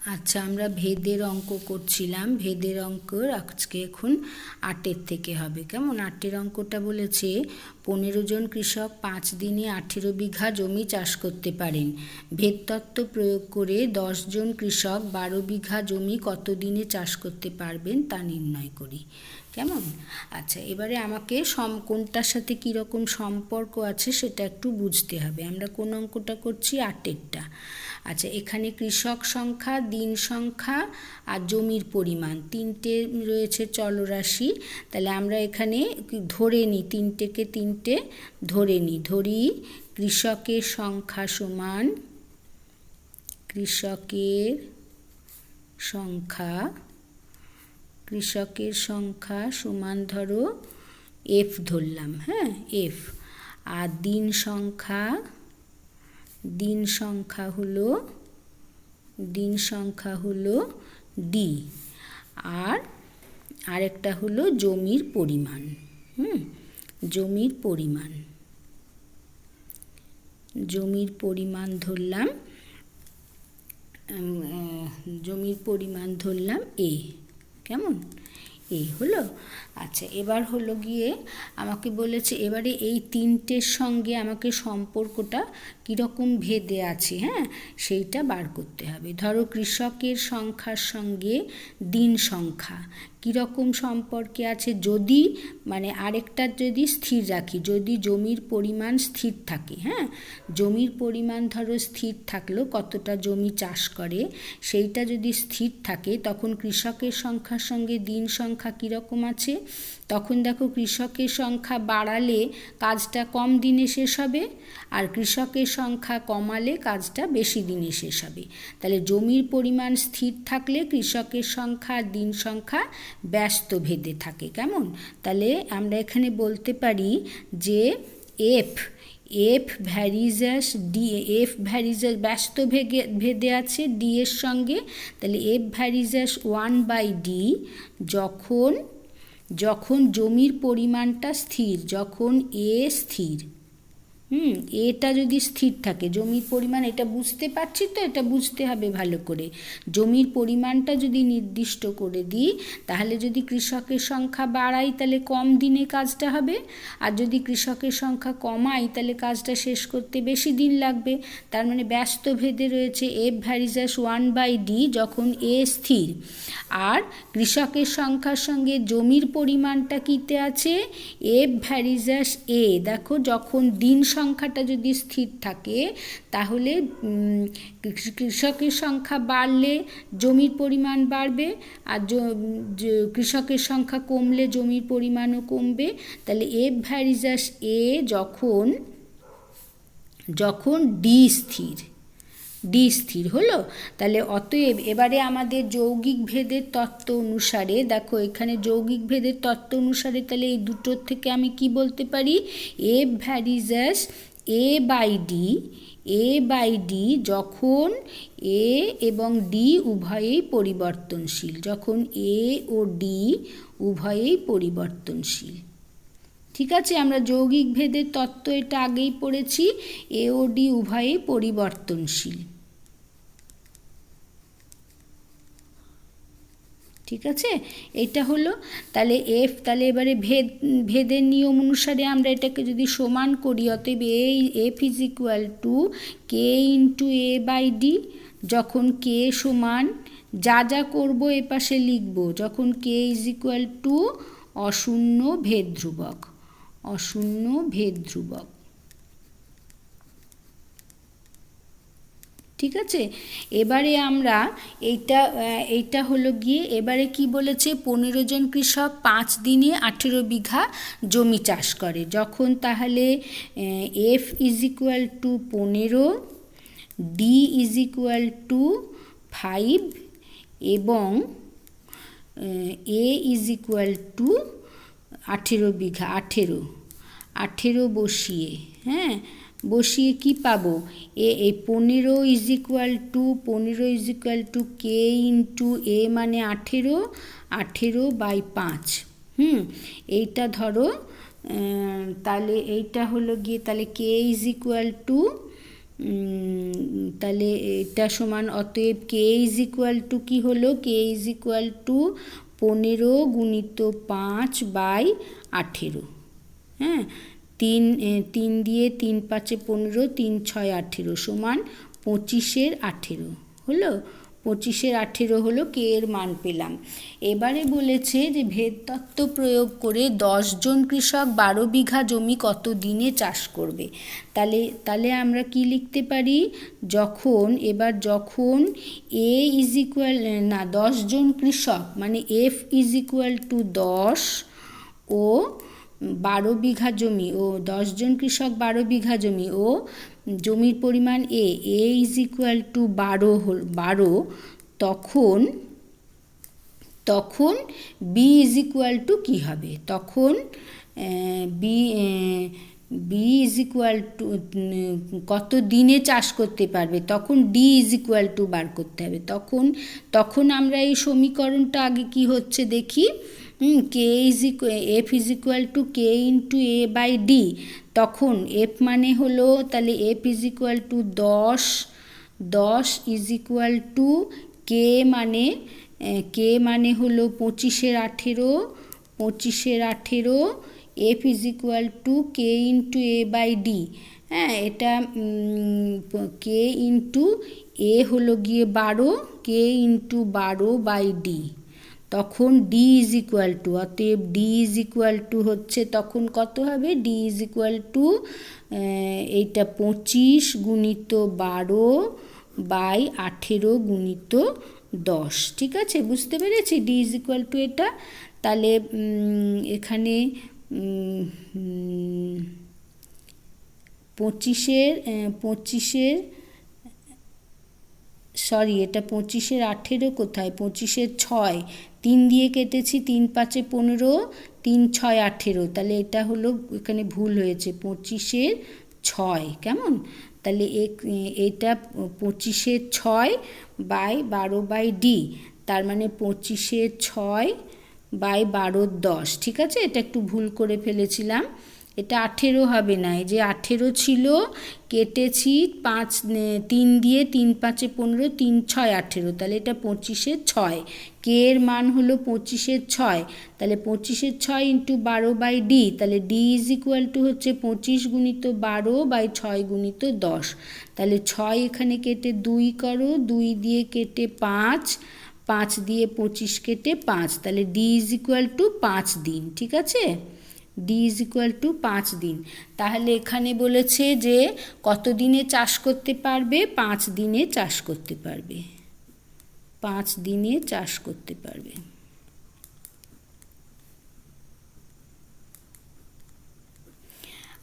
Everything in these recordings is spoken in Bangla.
আচ্ছা আমরা ভেদের অঙ্ক করছিলাম। ভেদের অঙ্ক আজকে এখন আটের থেকে হবে। কেমন? আটের অঙ্কটা বলেছে, পনেরো জন কৃষক পাঁচ দিনে আঠেরো বিঘা জমি চাষ করতে পারেন। ভেদতত্ত্ব প্রয়োগ করে জন কৃষক বারো বিঘা জমি কত দিনে চাষ করতে পারবেন তা নির্ণয় করি। কেমন? আচ্ছা এবারে আমাকে সম, কোনটার সাথে কীরকম সম্পর্ক আছে সেটা একটু বুঝতে হবে। আমরা কোন অঙ্কটা করছি? আটেরটা। আচ্ছা এখানে কৃষক সংখ্যা, দিন সংখ্যা আর জমির পরিমাণ। তিনটে রয়েছে চলরাশি। তাহলে আমরা এখানে ধরে নিই? তিনটেকে তিনটে ধরে নিই। ধরি কৃষকের সংখ্যা সমান কৃষকের সংখ্যা কৃষকের সংখ্যা সমান ধরো এফ ধরলাম হ্যাঁ? এফ আর দিন সংখ্যা দিন সংখ্যা হলো, দিন সংখ্যা হলো ডি আর আরেকটা হলো জমির পরিমাণ, হুম? জমির পরিমাণ। জমির পরিমাণ ধরলাম জমির পরিমাণ ধরলাম এ কেমন এই হলো? আচ্ছা এবার হলো গিয়ে আমাকে বলেছে, এবারে এই তিনটের সঙ্গে আমাকে সম্পর্কটা কীরকম ভেদে আছে হ্যাঁ? সেইটা বার করতে হবে। ধরো কৃষকের সংখ্যার সঙ্গে দিন সংখ্যা কীরকম সম্পর্কে আছে? যদি মানে আরেকটা যদি স্থির রাখি, যদি জমির পরিমাণ স্থির থাকে হ্যাঁ? জমির পরিমাণ ধরো স্থির থাকল, কতটা জমি চাষ করে, সেইটা যদি স্থির থাকে, তখন কৃষকের সংখ্যার সঙ্গে দিন সংখ্যা কীরকম আছে? তখন দেখো কৃষকের সংখ্যা বাড়ালে কাজটা কম দিনে শেষ হবে, আর কৃষকের সংখ্যা কমালে কাজটা বেশি দিনে শেষ হবে। তাহলে জমির পরিমাণ স্থির থাকলে কৃষকের সংখ্যা দিন সংখ্যা ব্যস্ত ভেদে থাকে। কেমন? তাহলে আমরা এখানে বলতে পারি যে F F varies D F varies ব্যস্ত ভেগে, ভেদে আছে ডি এর সঙ্গে। তাহলে F varies one by D যখন যখন জমির পরিমাণটা স্থির, যখন এ স্থির হুম, এটা যদি স্থির থাকে, জমির পরিমাণ, এটা বুঝতে পারছি তো, এটা বুঝতে হবে ভালো করে। জমির পরিমাণটা যদি নির্দিষ্ট করে দিই, তাহলে যদি কৃষকের সংখ্যা বাড়াই, তাহলে কম দিনে কাজটা হবে। আর যদি কৃষকের সংখ্যা কমাই, তাহলে কাজটা শেষ করতে বেশি দিন লাগবে। তার মানে ব্যস্ত ভেদে রয়েছে F varies one by D যখন এ স্থির। আর কৃষকের সংখ্যার সঙ্গে জমির পরিমাণটা কীতে আছে? এফ ভ্যারিজাস এ দেখো, যখন দিন সংখ্যাটা যদি স্থির থাকে, তাহলে কৃষকের সংখ্যা বাড়লে জমির পরিমাণ বাড়বে, আর কৃষকের সংখ্যা কমলে জমির পরিমাণও কমবে। তাহলে এফ ভ্যারিজাস এ যখন যখন ডি স্থির ডি স্থির হলো? তাহলে অতএব এবারে আমাদের যৌগিক ভেদের তত্ত্ব অনুসারে, দেখো এখানে যৌগিক ভেদের তত্ত্ব অনুসারে তাহলে এই দুটোর থেকে আমি কি বলতে পারি? F varies A by D A by D যখন এ এবং ডি উভয়েই পরিবর্তনশীল, যখন এ ও ডি উভয়েই পরিবর্তনশীল। ঠিক আছে, আমরা যৌগিক ভেদের তত্ত্ব এটা আগেই পড়েছি এ ও ডি পরিবর্তনশীল। ঠিক আছে? এটা হলো, তাহলে এফ তাহলে এবারে ভেদ, ভেদের নিয়ম অনুসারে আমরা এটাকে যদি সমান করি, অতএব A F is equal to K into A by D যখন কে সমান, যা যা করব এ পাশে লিখব, যখন কে ইজ ইকুয়াল টু অশূন্য ভেদ ধ্রুবক অশূন্য ভেদ ধ্রুবক। ঠিক আছে? এবারে আমরা এইটা এইটা হলো গিয়ে এবারে কি বলেছে? পনেরো জন কৃষক পাঁচ দিনে আঠেরো বিঘা জমি চাষ করে। যখন তাহলে এফ ইজ ইকুয়াল টু পনেরো D is equal to five এবং এ ইজ ইকুয়াল টু আঠেরো বিঘা, আঠেরো। আঠেরো বসিয়ে হ্যাঁ? বসিয়ে কি পাবো? এ এই পনেরো ইজ ইকুয়াল টু পনেরো is equal to K into A মানে আঠেরো আঠেরো বাই পাঁচ। হুম? এইটা ধরো তাহলে এইটা হলো গিয়ে, তাহলে কে ইজ ইকুয়াল টু তাহলে এটা সমান, অতএব কে ইজ ইকুয়াল টু কী হলো? কে ইজ ইকুয়াল টু পনেরো গুণিত পাঁচ বাই আঠেরো। হ্যাঁ? তিন তিন দিয়ে তিন পাঁচে পনেরো, তিন ছয় আঠেরো সমান পঁচিশের আঠেরো। হলো? পঁচিশের আঠেরো হলো কে এর মান পেলাম। এবারে বলেছে যে ভেদ তত্ত্ব প্রয়োগ করে জন কৃষক বারো বিঘা জমি কত দিনে চাষ করবে? তাহলে তাহলে আমরা কি লিখতে পারি? যখন, এবার যখন এ ইজ ইকুয়াল না জন কৃষক মানে এফ ইজ ইকুয়াল টু দশ ও বারো বিঘা জমি ও দশজন কৃষক বারো বিঘা জমি ও জমির পরিমাণ A A is equal to বারো হল, বারো, তখন তখন বি ইজ ইকুয়াল টু কী হবে? তখন B B is equal to কত দিনে চাষ করতে পারবে? তখন ডি ইজ ইকুয়াল টু বার করতে হবে। তখন তখন আমরা এই সমীকরণটা আগে কি হচ্ছে দেখি? K is F is equal to K into A by D তখন এফ মানে হলো, তাহলে এফ ইজ ইকুয়াল টু দশ দশ ইজ ইকুয়াল টু কে মানে কে মানে হলো পঁচিশের আঠেরো পঁচিশের আঠেরো F is equal to K into A by D হ্যাঁ এটা কে ইন্টু এ হলো গিয়ে বারো কে ইন্টু বারো বাই ডি তখন ডি ইজ ইকুয়াল টু অতএব ডি ইজ ইকুয়াল টু হচ্ছে তখন কত হবে? ডি ইজ ইকুয়াল টু এইটা পঁচিশ গুণিত বারো বাই আঠেরো গুণিত দশ। ঠিক আছে? বুঝতে পেরেছি? ডি ইজ ইকুয়াল টু এটা? তাহলে এখানে পঁচিশের পঁচিশের সরি, এটা পঁচিশের আঠেরো কোথায়? পঁচিশের ছয়। তিন দিয়ে কেটেছি, তিন পাঁচে পনেরো, তিন ছয় আঠেরো। তাহলে এটা হলো এখানে ভুল হয়েছে, পঁচিশের ছয়। কেমন? তাহলে এটা পঁচিশের ছয় বাই বারো বাই ডি, তার মানে পঁচিশের ছয় বাই বারোর দশ। ঠিক আছে? এটা একটু ভুল করে ফেলেছিলাম। এটা আঠেরো হবে না, এই যে আঠেরো ছিল, কেটেছি পাঁচ তিন দিয়ে তিন পাঁচে পনেরো, তিন ছয় আঠেরো, তাহলে এটা পঁচিশের ছয় কে এর মান হলো পঁচিশের ছয়, তাহলে পঁচিশের ছয় ইন্টু বারো বাই ডি তাহলে ডি ইজ ইকুয়াল টু হচ্ছে পঁচিশ গুণিত বারো বাই ছয় গুণিত দশ, তাহলে ছয় এখানে কেটে দুই করো, দুই দিয়ে কেটে পাঁচ পাঁচ দিয়ে পঁচিশ কেটে পাঁচ, তাহলে ডি ইজ ইকুয়াল টু পাঁচ দিন, ঠিক আছে? ডি ইজ ইকুয়াল টু পাঁচ দিন। তাহলে এখানে বলেছে যে কত দিনে চাষ করতে পারবে? পাঁচ দিনে চাষ করতে পারবে। পাঁচ দিনে চাষ করতে পারবে।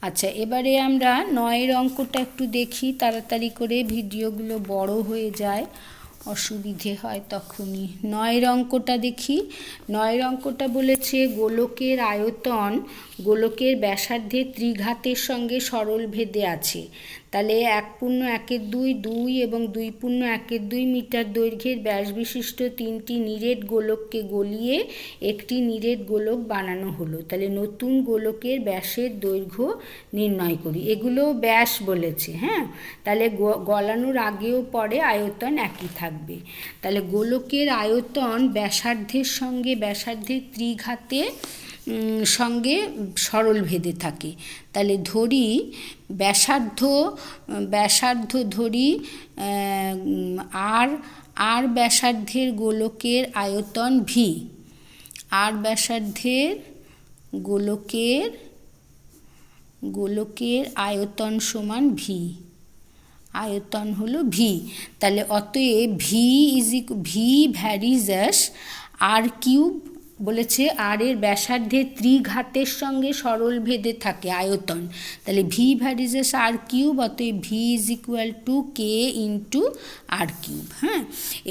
আচ্ছা এবারে আমরা নয়ের অঙ্কটা একটু দেখি, তাড়াতাড়ি করে ভিডিওগুলো বড় হয়ে যায়। অসুবিধে হয় তখনই। নয়ের অঙ্কটা দেখি। নয়ের অঙ্কটা বলেছে গোলকের আয়তন গোলকের ব্যাসার্ধের ত্রিঘাতের সঙ্গে সরল ভেদে আছে। তাহলে এক পূর্ণ একের দুই দুই এবং দুই পূর্ণ একের দুই মিটার দৈর্ঘ্যের ব্যাস বিশিষ্ট তিনটি নিরেট গোলককে গলিয়ে একটি নিরেট গোলক বানানো হলো। তাহলে নতুন গোলকের ব্যাসের দৈর্ঘ্য নির্ণয় করি। এগুলো ব্যাস বলেছে হ্যাঁ? তাহলে গলানোর আগেও পরে আয়তন একই থাকবে। তাহলে গোলকের আয়তন ব্যাসার্ধের সঙ্গে ব্যাসার্ধের ত্রিঘাতে সঙ্গে সরল ভেদে থাকে। তাহলে ধরি, ব্যাসার্ধ ব্যাসার্ধ ধরি আর আর ব্যাসার্ধের গোলকের আয়তন ভি আর ব্যাসার্ধের গোলকের গোলকের আয়তন সমান ভি আয়তন হলো ভি তাহলে অতএব V is V varies R cube বলেছে, আর এর ব্যাসার্ধে ত্রিঘাতের সঙ্গে সরল ভেদে থাকে আয়তন। তাহলে ভি ভ্যারিজেস আর কিউব অতএব V is equal to K into R cube হ্যাঁ?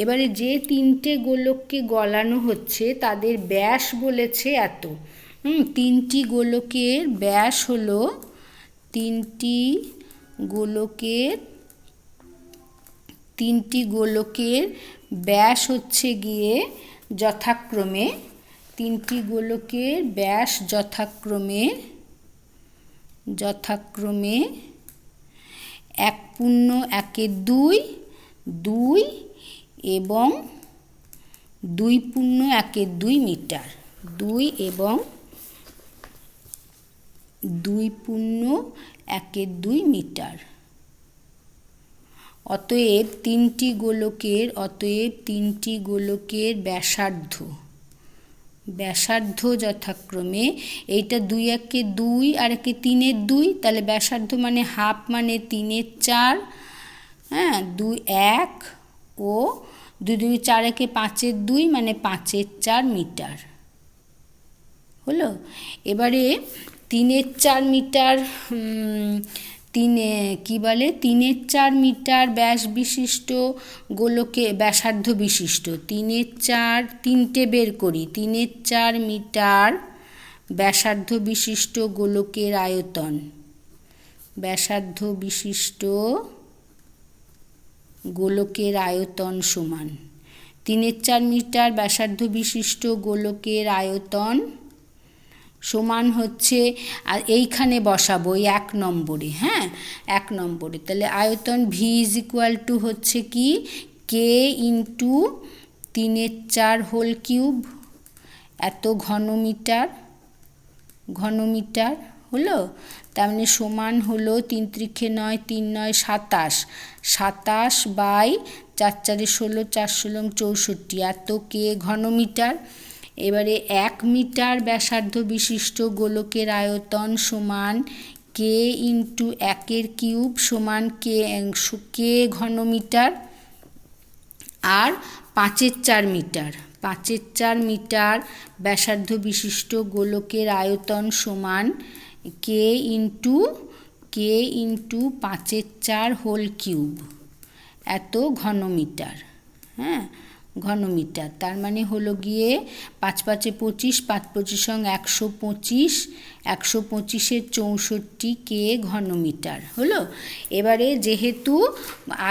এবারে যে তিনটে গোলককে গলানো হচ্ছে, তাদের ব্যাস বলেছে এত। হুম, তিনটি গোলকের ব্যাস হলো, তিনটি গোলকের তিনটি গোলকের ব্যাস হচ্ছে গিয়ে যথাক্রমে তিনটি গোলকের ব্যাস যথাক্রমে যথাক্রমে এক পূর্ণ একের দুই দুই এবং দুই পূর্ণ একের দুই মিটার। দুই এবং দুই পূর্ণ একের দুই মিটার। অতএব তিনটি গোলকের, অতএব তিনটি গোলকের ব্যাসার্ধ ব্যাসার্ধ যথাক্রমে, এইটা দুই একে দুই আর একে তিনের দুই, তাহলে ব্যাসার্ধ মানে হাফ মানে তিনের চার হ্যাঁ দুই এক ও দুই দুই চার একে পাঁচের দুই মানে পাঁচের চার মিটার। হলো? এবারে তিনের চার মিটার তিনে, কী বলে? তিনের চার মিটার ব্যাস বিশিষ্ট গোলকে, ব্যাসার্ধ বিশিষ্ট। তিনের চার, তিনটে বের করি। তিনের চার মিটার ব্যাসার্ধ বিশিষ্ট গোলকের আয়তন। ব্যাসার্ধ বিশিষ্ট গোলকের আয়তন সমান। তিনের চার মিটার ব্যাসার্ধ বিশিষ্ট গোলকের আয়তন সমান হচ্ছে, আর এইখানে বসাবো এই এক নম্বরে হ্যাঁ? এক নম্বরে। তাহলে আয়তন ভি ইজ ইকুয়াল টু হচ্ছে কি? কে ইন্টু তিনের চার হোল কিউব এত ঘনমিটার ঘনমিটার হলো? তার মানে সমান হলো তিন ত্রিখে নয়, তিন নয়, সাতাশ। সাতাশ বাই চার চারে ষোলো, চার ষোলো, চৌষট্টি। এত কে ঘনমিটার। এবারে এক মিটার ব্যাসার্ধ বিশিষ্ট গোলকের আয়তন সমান কে ইন্টু একের কিউব সমান কে কে ঘনমিটার আর পাঁচের চার মিটার। পাঁচের চার মিটার ব্যাসার্ধ বিশিষ্ট গোলকের আয়তন সমান কে ইন্টু কে ইন্টু পাঁচের চার হোল কিউব এত ঘনমিটার হ্যাঁ? ঘনমিটার। তার মানে হলো গিয়ে পাঁচ পাঁচে পঁচিশ, পাঁচ পঁচিশ সঙ্গে একশো পঁচিশ, একশো পঁচিশের চৌষট্টি কে ঘনমিটার। হলো? এবারে যেহেতু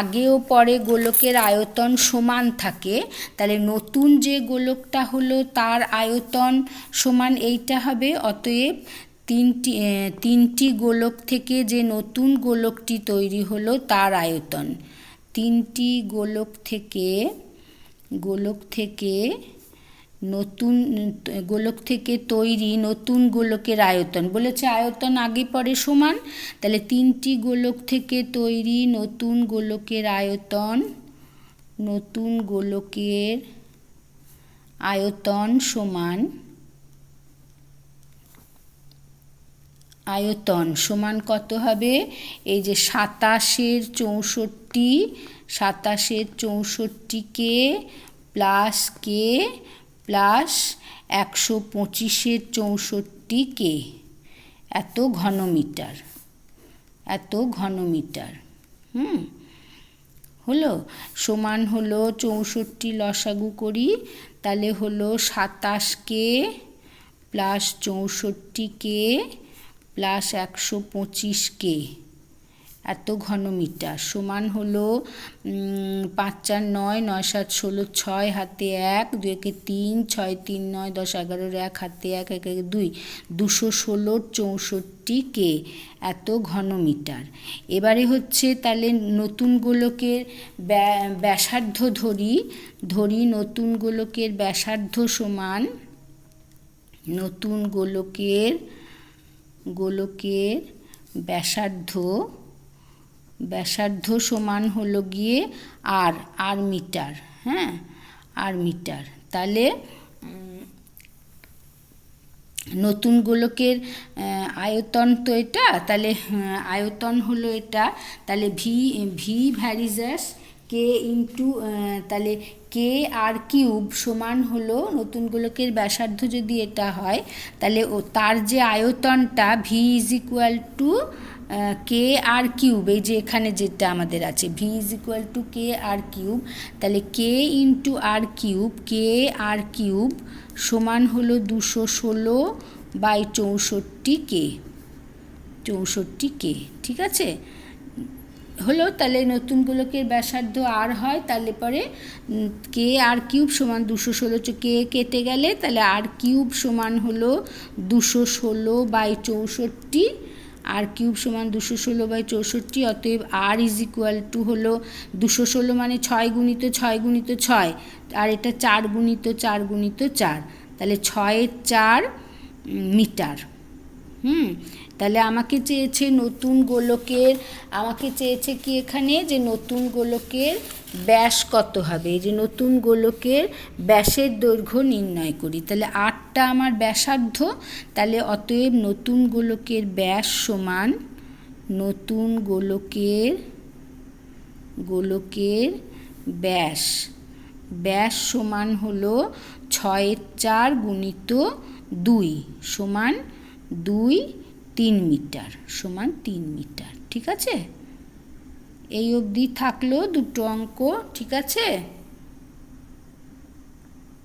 আগে ও পরে গোলকের আয়তন সমান থাকে, তাহলে নতুন যে গোলকটা হলো তার আয়তন সমান এইটা হবে, অতএব তিনটি তিনটি গোলক থেকে যে নতুন গোলকটি তৈরি হলো তার আয়তন। তিনটি গোলক থেকে গোলক থেকে নতুন, গোলক থেকে তৈরি নতুন গোলকের আয়তন। বলেছে আয়তন আগে পরে সমান। তাহলে তিনটি গোলক থেকে তৈরি নতুন গোলকের আয়তন, নতুন গোলকের আয়তন সমান আয়তন সমান কত হবে? এই যে সাতাশের চৌষট্টি, সাতাশের চৌষট্টিকে প্লাস কে প্লাস একশো পঁচিশের চৌষট্টি কে? এত ঘনমিটার এত ঘনমিটার, হুম? হলো, সমান হলো চৌষট্টি লসাগু করি, তাহলে হলো সাতাশকে প্লাস চৌষট্টিকে প্লাস একশো পঁচিশ কে। এত ঘনমিটার। সমান হলো পাঁচ চার নয় নয় সাত ষোলো, ছয় হাতে এক, দুই একে তিন, ছয় তিন নয়, দশ এগারোর এক, হাতে এক এক এক, দুই, দুশো ষোলোর চৌষট্টি কে। এত ঘনমিটার। এবারে হচ্ছে তাহলে নতুন গোলকের ব্যাসার্ধ ধরি ধরি নতুন গোলকের ব্যাসার্ধ সমান নতুন গোলকের গোলকের ব্যাসার্ধ ব্যাসার্ধ সমান হলো গিয়ে আর আর মিটার হ্যাঁ? R metre. তাহলে নতুন গোলকের আয়তন তো এটা, তাহলে আয়তন হলো এটা, তাহলে V V varies K into তাহলে কে আর কিউব সমান হলো নতুন গোলকের ব্যাসার্ধ যদি এটা হয়, তাহলে ও তার যে আয়তনটা V is equal to K R cube, এই যে এখানে যেটা আমাদের আছে V is equal to K R cube, তাহলে K into R cube K R cube সমান হলো দুশো ষোলো বাই চৌষট্টি কে চৌষট্টি কে ঠিক আছে? হলো, তাহলে নতুন গোলকের ব্যাসার্ধ আর হয়, তাহলে পরে কে আর কিউব সমান দুশো ষোলো কে কেটে গেলে, তাহলে আর কিউব সমান হলো দুশো ষোলো বাই চৌষট্টি আর কিউব সমান দুশো ষোলো বাই চৌষট্টি, অতএব আর ইজ ইকুয়াল টু হলো দুশো ষোলো মানে ছয় গুণিত ছয় গুণিত ছয়, আর এটা চার গুণিত চার গুণিত চার, তাহলে ছয়ের চার মিটার। হুম তাহলে আমাকে চেয়েছে নতুন গোলকের, আমাকে চেয়েছে কি এখানে? যে নতুন গোলকের ব্যাস কত হবে? যে নতুন গোলকের ব্যাসের দৈর্ঘ্য নির্ণয় করি। তাহলে আটটা আমার ব্যাসার্ধ, তাহলে অতএব নতুন গোলকের ব্যাস সমান নতুন গোলকের গোলকের ব্যাস। ব্যাস সমান হলো ছয়ের চার গুণিত দুই, সমান দুই তিন মিটার সমান তিন মিটার ঠিক আছে? এই অবধি থাকল দুটো অঙ্ক ঠিক আছে?